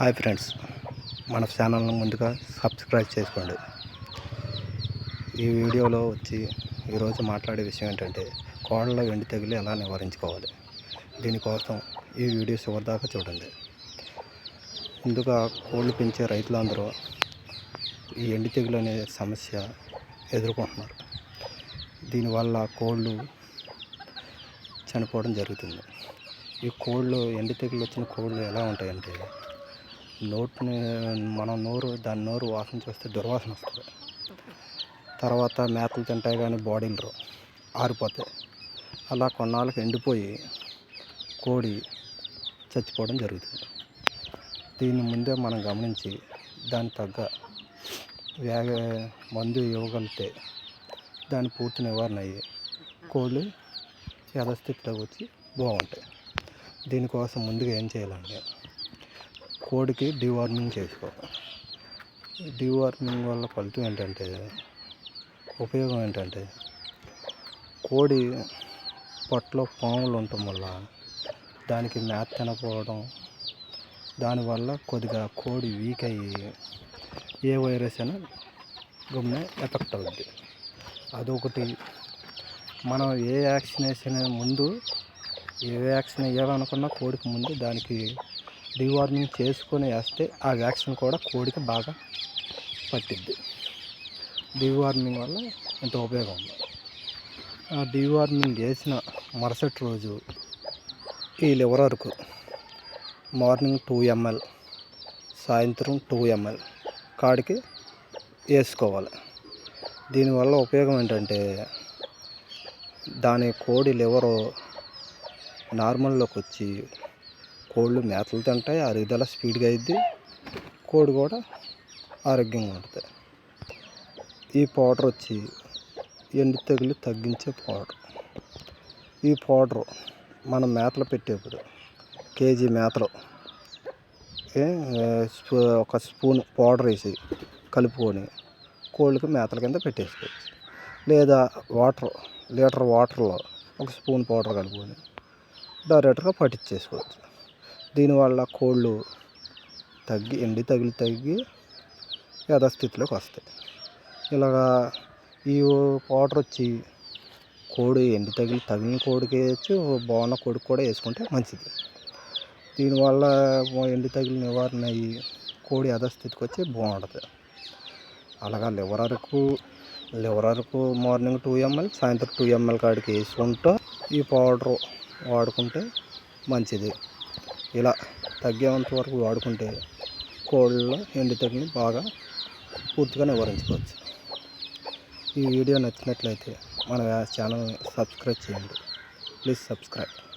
Hi friends మన ఛానల్ని ముందుగా సబ్స్క్రైబ్ చేసుకోండి. ఈ వీడియోలో వచ్చి ఈరోజు మాట్లాడే విషయం ఏంటంటే కోళ్ళ వెండి తెగులు ఎలా నివారించుకోవాలి? దీనికోసం ఈ వీడియో చివరిదాకా చూడండి. ముందుగా కోళ్ళు పెంచే రైతులందరూ ఈ ఎండు తెగులు అనే సమస్య ఎదుర్కొంటున్నారు. దీనివల్ల కోళ్ళు చనిపోవడం జరుగుతుంది. ఈ కోళ్ళు ఎండు తెగులు వచ్చిన కోళ్ళు ఎలా ఉంటాయంటే నోటిని మన నోరు దాని నోరు వాసన చూస్తే దుర్వాసన వస్తుంది. తర్వాత మేతలు తింటాయి కానీ బాడీలు ఆరిపోతాయి. అలా కొన్నాళ్ళకి ఎండిపోయి కోడి చచ్చిపోవడం జరుగుతుంది. దీన్ని ముందే మనం గమనించి దాని తగ్గ వేగ మందు ఇవ్వగలిగితే దాని పూర్తి నివారణ అయ్యి కోళ్ళు యథస్థితిలోకి వచ్చి బాగుంటాయి. దీనికోసం ముందుగా ఏం చేయాలంటే కోడికి డివార్మింగ్ చేసుకోవాలి డివార్మింగ్ వల్ల ఫలితం ఏంటంటే ఉపయోగం ఏంటంటే కోడి పొట్టలో పాములు ఉండటం వల్ల దానికి మేత తినకపోవడం దానివల్ల కొద్దిగా కోడి వీక్ అయ్యి ఏ వైరస్ అయినా గమ్మున ఎఫెక్ట్ అవుద్ది. అదొకటి. మనం ఏ వ్యాక్సినేషన్ ముందు ఏ వ్యాక్సిన్ వేయాలనుకున్నా కోడికి ముందు దానికి డివార్మింగ్ చేసుకొని వేస్తే ఆ వ్యాక్సిన్ కూడా కోడికి బాగా పట్టిద్ది. డివార్మింగ్ వల్ల ఎంత ఉపయోగం ఉంది? ఆ డివార్మింగ్ చేసిన మరుసటి రోజు ఈ లివర్ వరకు మార్నింగ్ టూ ఎంఎల్ సాయంత్రం టూ ఎంఎల్ కాడికి వేసుకోవాలి. దీనివల్ల ఉపయోగం ఏంటంటే దాని కోడి లివరు నార్మల్లోకి వచ్చి కోళ్ళు మేతలు తింటాయి అరుగుదల స్పీడ్గా అయింది కోడి కూడా ఆరోగ్యంగా ఉంటుంది. ఈ పౌడర్ వచ్చి ఎండు తెగులు తగ్గించే పౌడర్. ఈ పౌడరు మనం మేతలు పెట్టేప్పుడు కేజీ మేతలు ఏ, స్పూ- ఒక స్పూన్ పౌడర్ వేసి కలుపుకొని కోళ్ళకి మేతల కింద పెట్టేసుకోవచ్చు. లేదా వాటర్ లీటర్ వాటర్లో ఒక స్పూన్ పౌడర్ కలుపుకొని డైరెక్ట్గా పట్టించేసుకోవచ్చు. దీనివల్ల కోళ్ళు తగ్గి ఎండి తగిలి తగ్గి యథాస్థితిలోకి వస్తాయి. ఇలాగా ఈ పౌడర్ వచ్చి కోడి ఎండి తగిలి తగిలిన కోడికి వేయచ్చు బాగున్న కోడికి కూడా వేసుకుంటే మంచిది. దీనివల్ల ఎండి తగిలి నివారణ అయ్యి కోడి యథాస్థితికి వచ్చి బాగుంటుంది. అలాగా లివర్ అరకు లివర్ అరకు మార్నింగ్ టూ ఎంఎల్ సాయంత్రం టూ ఎంఎల్ కాడికి వేసుకుంటూ ఈ పౌడర్ వాడుకుంటే మంచిది. ఇలా తగ్గేంత వరకు వాడుకుంటే కోళ్ళలో ఎండు బాగా పూర్తిగా నివారించుకోవచ్చు. ఈ వీడియో నచ్చినట్లయితే మన ఛానల్ని సబ్స్క్రైబ్ చేయండి. Please subscribe.